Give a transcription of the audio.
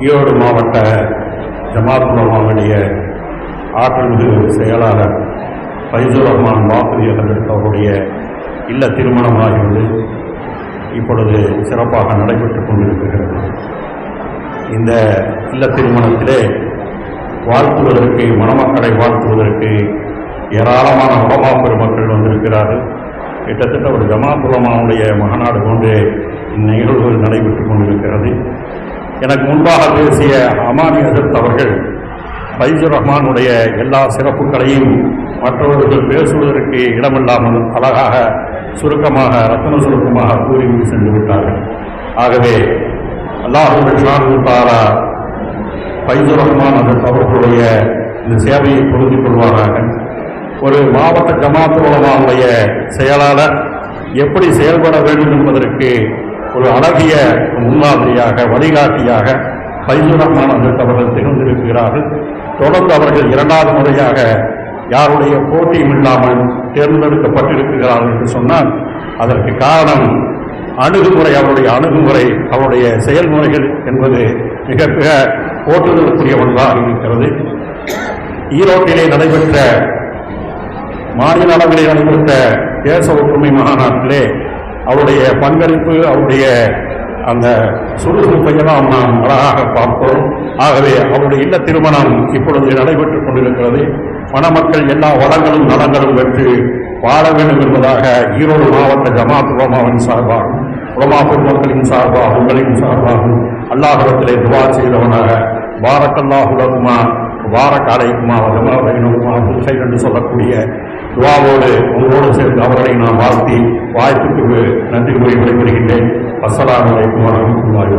ஈரோடு மாவட்ட ஜமாத் உலமாவுடைய ஆற்றல் மிகு செயலாளர் ஃபைசுர் ரஹ்மான் வாக்குதி அவர்களுக்கு அவருடைய இல்ல திருமணமாகியுள்ளது இப்பொழுது சிறப்பாக நடைபெற்றுக் கொண்டிருக்கிறது. இந்த இல்ல திருமணத்திலே வாழ்த்துவதற்கு மணமக்களை வாழ்த்துவதற்கு ஏராளமான உலமா பெருமக்கள் வந்திருக்கிறார்கள். கிட்டத்தட்ட ஒரு ஜமா புலமாவுடைய மகநாடு போன்று இந்நிகழ்வுகள் நடைபெற்றுக் கொண்டிருக்கிறது. எனக்கு முன்பாக பேசிய அமானி ஹசரத் அவர்கள் ஃபைஜுர் ரஹ்மானுடைய எல்லா சிறப்புகளையும் மற்றவர்கள் பேசுவதற்கு இடமில்லாமல் அழகாக சுருக்கமாக ரத்தன சுருக்கமாக கூறி சென்று விட்டார்கள். ஆகவே அல்லாஹு தாரா ஃபைஜுர் ரஹ்மான் ஹசரத் அவர்களுடைய இந்த சேவையை பொருந்திக் கொள்வாராக. ஒரு மாவட்ட ஜமாத்து உலமாவுடைய செயலாளர் எப்படி செயல்பட வேண்டும் என்பதற்கு ஒரு அழகிய முன்மாதிரியாக வழிகாட்டியாக ஃபைசுர் ரஹ்மான் அவர்கள் திகழ்ந்திருக்கிறார்கள். தொடர்ந்து அவர்கள் இரண்டாவது முறையாக யாருடைய போட்டியும் இல்லாமல் தேர்ந்தெடுக்கப்பட்டிருக்கிறார்கள் என்று சொன்னால் அதற்கு காரணம் அணுகுமுறை அவருடைய அணுகுமுறை அவருடைய செயல்முறைகள் என்பது மிக மிக போற்றுதலுக்குரிய ஒன்றாக இருக்கிறது. ஈரோட்டிலே நடைபெற்ற மாநில அளவிலே நடைபெற்ற தேச ஒற்றுமை மாநாட்டிலே அவருடைய பங்களிப்பு அவருடைய அந்த சுறுசுறுப்பையெல்லாம் நாம் அழகாக பார்த்தோம் ஆகவே அவருடைய இல்ல திருமணம் இப்பொழுது நடைபெற்றுக் கொண்டிருக்கிறது. மணமக்கள் எல்லா வளங்களும் நலங்களும் பெற்று வாழ வேண்டும் என்பதாக ஈரோடு மாவட்ட ஜமாத் உலமாவின் சார்பாக உலமா பொதுமக்களின் சார்பாக உங்களின் சார்பாக அல்லாஹிடத்திலே துவா செய்தவனாக பாரக்கல்லாஹுலகுமா பாரக் அலைக்குமா வஜமா வைனகுமா என்று சொல்லக்கூடிய துவாவோடு உங்களோடு சேர்ந்து அவர்களை நான் வாழ்த்தி வாய்ப்புக்கு நன்றி கூறி விடைபெறுகின்றேன். அஸ்லாம் வலைக்கும் வரஹ்மத்துல்லாஹி